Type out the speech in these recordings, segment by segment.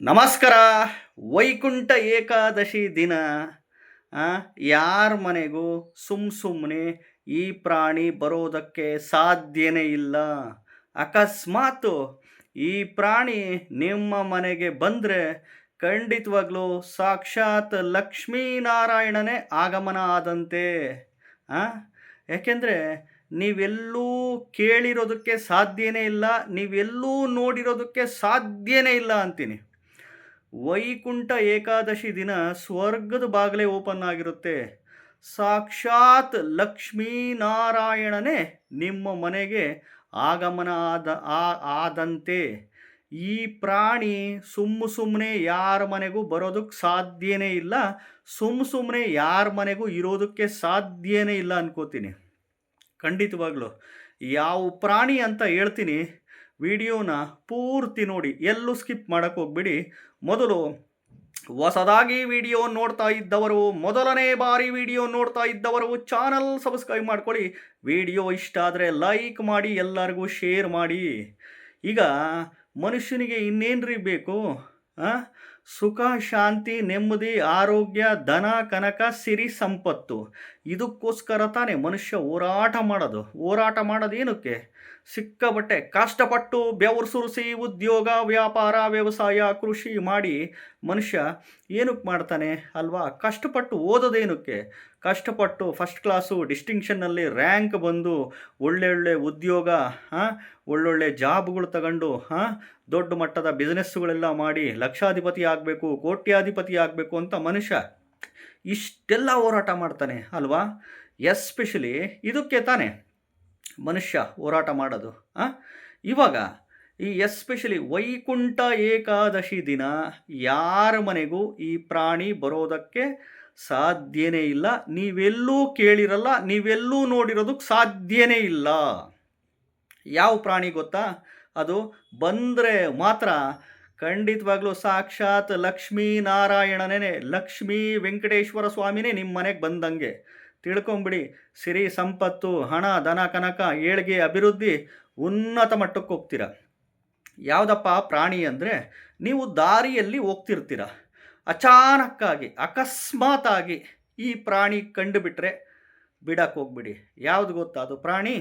ನಮಸ್ಕಾರ. ವೈಕುಂಠ ಏಕಾದಶಿ ದಿನ. ಯಾರ ಮನೆಗೂ ಸುಮ್ ಸುಮ್ಮನೆ ಈ ಪ್ರಾಣಿ ಬರೋದಕ್ಕೆ ಸಾಧ್ಯನೇ ಇಲ್ಲ. ಅಕಸ್ಮಾತ್ ಈ ಪ್ರಾಣಿ ನಿಮ್ಮ ಮನೆಗೆ ಬಂದರೆ ಖಂಡಿತವಾಗ್ಲೂ ಸಾಕ್ಷಾತ್ ಲಕ್ಷ್ಮೀನಾರಾಯಣನೇ ಆಗಮನ ಆದಂತೆ? ಯಾಕೆಂದರೆ ನೀವೆಲ್ಲೂ ಕೇಳಿರೋದಕ್ಕೆ ಸಾಧ್ಯನೇ ಇಲ್ಲ, ನೀವೆಲ್ಲೂ ನೋಡಿರೋದಕ್ಕೆ ಸಾಧ್ಯನೇ ಇಲ್ಲ ಅಂತೀನಿ. ವೈಕುಂಠ ಏಕಾದಶಿ ದಿನ ಸ್ವರ್ಗದ ಬಾಗಿಲೇ ಓಪನ್ ಆಗಿರುತ್ತೆ. ಸಾಕ್ಷಾತ್ ಲಕ್ಷ್ಮೀನಾರಾಯಣನೇ ನಿಮ್ಮ ಮನೆಗೆ ಆಗಮನ ಆದ ಆದಂತೆ. ಈ ಪ್ರಾಣಿ ಸುಮ್ಮ ಸುಮ್ಮನೆ ಯಾರ ಮನೆಗೂ ಬರೋದಕ್ಕೆ ಸಾಧ್ಯನೇ ಇಲ್ಲ. ಸುಮ್ಮ ಸುಮ್ಮನೆ ಯಾರ ಮನೆಗೂ ಇರೋದಕ್ಕೆ ಸಾಧ್ಯನೇ ಇಲ್ಲ ಅನ್ಕೋತೀನಿ. ಖಂಡಿತವಾಗ್ಲೂ, ಯಾವ ಪ್ರಾಣಿ ಅಂತ ಹೇಳ್ತೀನಿ ವಿಡಿಯೋನ ಪೂರ್ತಿ ನೋಡಿ, ಎಲ್ಲೂ ಸ್ಕಿಪ್ ಮಾಡೋಕ್ಕೆ ಹೋಗ್ಬಿಡಿ. ಮೊದಲು ಹೊಸದಾಗಿ ವಿಡಿಯೋ ನೋಡ್ತಾ ಇದ್ದವರು, ಮೊದಲನೇ ಬಾರಿ ವಿಡಿಯೋ ನೋಡ್ತಾ ಇದ್ದವರು, ಚಾನಲ್ ಸಬ್ಸ್ಕ್ರೈಬ್ ಮಾಡ್ಕೊಳ್ಳಿ. ವಿಡಿಯೋ ಇಷ್ಟ ಆದರೆ ಲೈಕ್ ಮಾಡಿ, ಎಲ್ಲರಿಗೂ ಶೇರ್ ಮಾಡಿ. ಈಗ ಮನುಷ್ಯನಿಗೆ ಇನ್ನೇನ್ರಿ ಬೇಕು, ಆ? ಸುಖ, ಶಾಂತಿ, ನೆಮ್ಮದಿ, ಆರೋಗ್ಯ, ಧನ, ಕನಕ, ಸಿರಿ, ಸಂಪತ್ತು. ಇದಕ್ಕೋಸ್ಕರ ತಾನೇ ಮನುಷ್ಯ ಹೋರಾಟ ಮಾಡೋದು. ಹೋರಾಟ ಮಾಡೋದು ಏನಕ್ಕೆ ಸಿಕ್ಕಾಬಟ್ಟೆ ಕಷ್ಟಪಟ್ಟು ಬೆವರು ಸುರಿಸಿ ಉದ್ಯೋಗ, ವ್ಯಾಪಾರ, ವ್ಯವಸಾಯ, ಕೃಷಿ ಮಾಡಿ ಮನುಷ್ಯ ಏನಕ್ಕೆ ಮಾಡ್ತಾನೆ ಅಲ್ವಾ? ಕಷ್ಟಪಟ್ಟು ಓದೋದೇನಕ್ಕೆ? ಕಷ್ಟಪಟ್ಟು ಫಸ್ಟ್ ಕ್ಲಾಸು ಡಿಸ್ಟಿಂಕ್ಷನ್ನಲ್ಲಿ ರ್ಯಾಂಕ್ ಬಂದು ಒಳ್ಳೊಳ್ಳೆ ಉದ್ಯೋಗ, ಹಾಂ ಒಳ್ಳೊಳ್ಳೆ ಜಾಬ್ಗಳು ತಗೊಂಡು, ಹಾಂ, ದೊಡ್ಡ ಮಟ್ಟದ ಬಿಸ್ನೆಸ್ಗಳೆಲ್ಲ ಮಾಡಿ ಲಕ್ಷಾಧಿಪತಿ ಆಗಬೇಕು, ಕೋಟ್ಯಾಧಿಪತಿ ಆಗಬೇಕು ಅಂತ ಮನುಷ್ಯ ಇಷ್ಟೆಲ್ಲ ಹೋರಾಟ ಮಾಡ್ತಾನೆ, ಅಲ್ವಾ? ಎಸ್ಪೆಷಲಿ ಇದಕ್ಕೆ ತಾನೇ ಮನುಷ್ಯ ಹೋರಾಟ ಮಾಡೋದು, ಹಾಂ? ಇವಾಗ ಈ ಎಸ್ಪೆಷಲಿ ವೈಕುಂಠ ಏಕಾದಶಿ ದಿನ ಯಾರ ಮನೆಗೂ ಈ ಪ್ರಾಣಿ ಬರೋದಕ್ಕೆ ಸಾಧ್ಯನೇ ಇಲ್ಲ. ನೀವೆಲ್ಲೂ ಕೇಳಿರಲ್ಲ, ನೀವೆಲ್ಲೂ ನೋಡಿರೋದಕ್ಕೆ ಸಾಧ್ಯನೇ ಇಲ್ಲ. ಯಾವ ಪ್ರಾಣಿ ಗೊತ್ತಾ? ಅದು ಬಂದರೆ ಮಾತ್ರ ಖಂಡಿತವಾಗ್ಲೂ ಸಾಕ್ಷಾತ್ ಲಕ್ಷ್ಮೀ ನಾರಾಯಣನೇ ಲಕ್ಷ್ಮೀ ವೆಂಕಟೇಶ್ವರ ಸ್ವಾಮಿನೇ ನಿಮ್ಮ ಮನೆಗೆ ಬಂದಂಗೆ. ತಿಳ್ಕೊಂಬಿಡಿ, ಸಿರಿ ಸಂಪತ್ತು, ಹಣ ದನ ಕನಕ, ಏಳಿಗೆ ಅಭಿವೃದ್ಧಿ ಉನ್ನತ ಮಟ್ಟಕ್ಕೆ ಹೋಗ್ತೀರ. ಯಾವುದಪ್ಪ ಪ್ರಾಣಿ ಅಂದರೆ ನೀವು ದಾರಿಯಲ್ಲಿ ಹೋಗ್ತಿರ್ತೀರ. ಅಚಾನಕ್ಕಾಗಿ, ಅಕಸ್ಮಾತಾಗಿ ಈ ಪ್ರಾಣಿ ಕಂಡುಬಿಟ್ರೆ ಬಿಡಕ್ಕೆ ಹೋಗ್ಬಿಡಿ. ಯಾವುದು ಗೊತ್ತಾ? ಅದು ಪ್ರಾಣಿ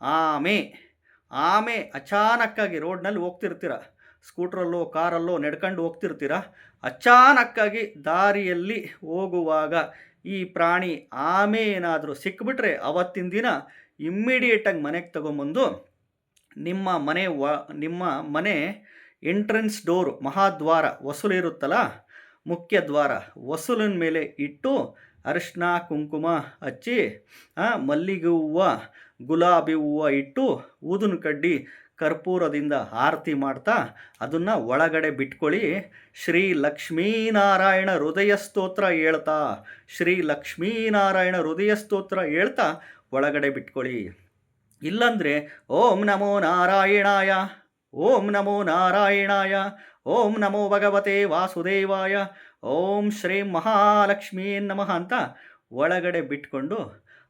ಆಮೆ. ಆಮೆ ಅಚಾನಕ್ಕಾಗಿ ರೋಡ್ನಲ್ಲಿ ಹೋಗ್ತಿರ್ತೀರ. ಸ್ಕೂಟ್ರಲ್ಲೋ, ಕಾರಲ್ಲೋ ನಡ್ಕೊಂಡು ಹೋಗ್ತಿರ್ತೀರ. ಅಚಾನಕ್ಕಾಗಿ ದಾರಿಯಲ್ಲಿ ಹೋಗುವಾಗ ಈ ಪ್ರಾಣಿ ಆಮೆ ಏನಾದರೂ ಸಿಕ್ಬಿಟ್ರೆ ಅವತ್ತಿನ ದಿನ ಇಮ್ಮಿಡಿಯೇಟಾಗಿ ಮನೆಗೆ ತಗೊಂಬಂದು ನಿಮ್ಮ ಮನೆ ವ, ನಿಮ್ಮ ಮನೆ ಎಂಟ್ರೆನ್ಸ್ ಡೋರು ಮಹಾದ್ವಾರ ವಸೂಲು ಇರುತ್ತಲ್ಲ ಮುಖ್ಯ ದ್ವಾರ. ವಸೂಲಿನ ಮೇಲೆ ಇಟ್ಟು ಅರಿಶಿನ ಕುಂಕುಮ ಹಚ್ಚಿ ಮಲ್ಲಿಗೆ ಹೂವು, ಗುಲಾಬಿ ಹೂವು ಇಟ್ಟು ಊದಿನ ಕಡ್ಡಿ ಕರ್ಪೂರದಿಂದ ಆರತಿ ಮಾಡ್ತಾ ಅದನ್ನು ಒಳಗಡೆ ಬಿಟ್ಕೊಳ್ಳಿ. ಶ್ರೀ ಲಕ್ಷ್ಮೀನಾರಾಯಣ ಹೃದಯ ಸ್ತೋತ್ರ ಹೇಳ್ತಾ, ಶ್ರೀ ಲಕ್ಷ್ಮೀನಾರಾಯಣ ಹೃದಯ ಸ್ತೋತ್ರ ಹೇಳ್ತಾ ಒಳಗಡೆ ಬಿಟ್ಕೊಳ್ಳಿ. ಇಲ್ಲಾಂದರೆ ಓಂ ನಮೋ ನಾರಾಯಣಾಯ, ಓಂ ನಮೋ ನಾರಾಯಣಾಯ ಓಂ ನಮೋ ಭಗವತೆ ವಾಸುದೇವಾಯ. ಓಂ ಶ್ರೀ ಮಹಾಲಕ್ಷ್ಮೀ ನಮಃ ಅಂತ ಒಳಗಡೆ ಬಿಟ್ಕೊಂಡು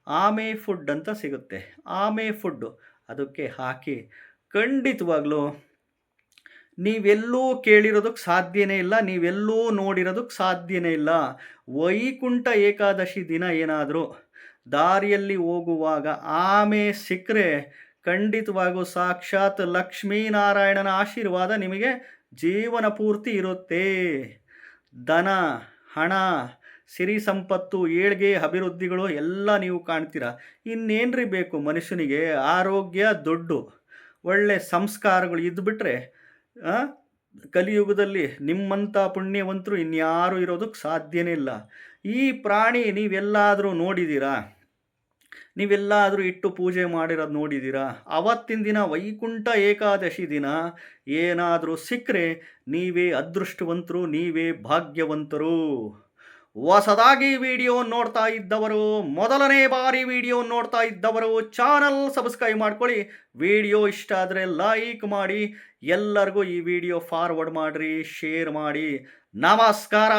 ಆಮೆ ಫುಡ್ ಅಂತ ಸಿಗುತ್ತೆ. ಆಮೆ ಫುಡ್ಡು ಅದಕ್ಕೆ ಹಾಕಿ ಖಂಡಿತವಾಗ್ಲೂ ನೀವೆಲ್ಲೂ ಕೇಳಿರೋದಕ್ಕೆ ಸಾಧ್ಯನೇ ಇಲ್ಲ, ನೀವೆಲ್ಲೂ ನೋಡಿರೋದಕ್ಕೆ ಸಾಧ್ಯನೇ ಇಲ್ಲ. ವೈಕುಂಠ ಏಕಾದಶಿ ದಿನ ಏನಾದರೂ ದಾರಿಯಲ್ಲಿ ಹೋಗುವಾಗ ಆಮೆ ಸಿಕ್ಕರೆ ಖಂಡಿತವಾಗೂ ಸಾಕ್ಷಾತ್ ಲಕ್ಷ್ಮೀನಾರಾಯಣನ ಆಶೀರ್ವಾದ ನಿಮಗೆ ಜೀವನ ಪೂರ್ತಿ ಇರುತ್ತೆ. ಧನ, ಹಣ, ಸಿರಿ ಸಂಪತ್ತು, ಏಳ್ಗೆ ಅಭಿವೃದ್ಧಿಗಳು ಎಲ್ಲ ನೀವು ಕಾಣ್ತೀರ. ಇನ್ನೇನ್ರಿ ಬೇಕು ಮನುಷ್ಯನಿಗೆ? ಆರೋಗ್ಯ, ದುಡ್ಡು, ಒಳ್ಳೆ ಸಂಸ್ಕಾರಗಳು ಇದ್ದುಬಿಟ್ರೆ ಬಿಟ್ಟರೆ ಕಲಿಯುಗದಲ್ಲಿ ನಿಮ್ಮಂಥ ಪುಣ್ಯವಂತರು ಇನ್ಯಾರೂ ಇರೋದಕ್ಕೆ ಸಾಧ್ಯನೇ ಇಲ್ಲ. ಈ ಪ್ರಾಣಿ ನೀವೆಲ್ಲಾದರೂ ನೋಡಿದ್ದೀರಾ ನೀವೆಲ್ಲಾದರೂ ಇಟ್ಟು ಪೂಜೆ ಮಾಡಿರೋದು ನೋಡಿದ್ದೀರಾ ಅವತ್ತಿನ ದಿನ ವೈಕುಂಠ ಏಕಾದಶಿ ದಿನ. ಏನಾದರೂ ಸಿಕ್ಕರೆ ನೀವೇ ಅದೃಷ್ಟವಂತರು, ನೀವೇ ಭಾಗ್ಯವಂತರು. ಹೊಸದಾಗಿ ವಿಡಿಯೋ ನೋಡ್ತಾ ಇದ್ದವರು, ಮೊದಲನೇ ಬಾರಿ ವಿಡಿಯೋ ನೋಡ್ತಾ ಇದ್ದವರು ಚಾನಲ್ ಸಬ್ಸ್ಕ್ರೈಬ್ ಮಾಡ್ಕೊಳ್ಳಿ. ವಿಡಿಯೋ ಇಷ್ಟ ಆದರೆ ಲೈಕ್ ಮಾಡಿ. ಎಲ್ಲರಿಗೂ ಈ ವಿಡಿಯೋ ಫಾರ್ವರ್ಡ್ ಮಾಡಿರಿ, ಶೇರ್ ಮಾಡಿ. ನಮಸ್ಕಾರ!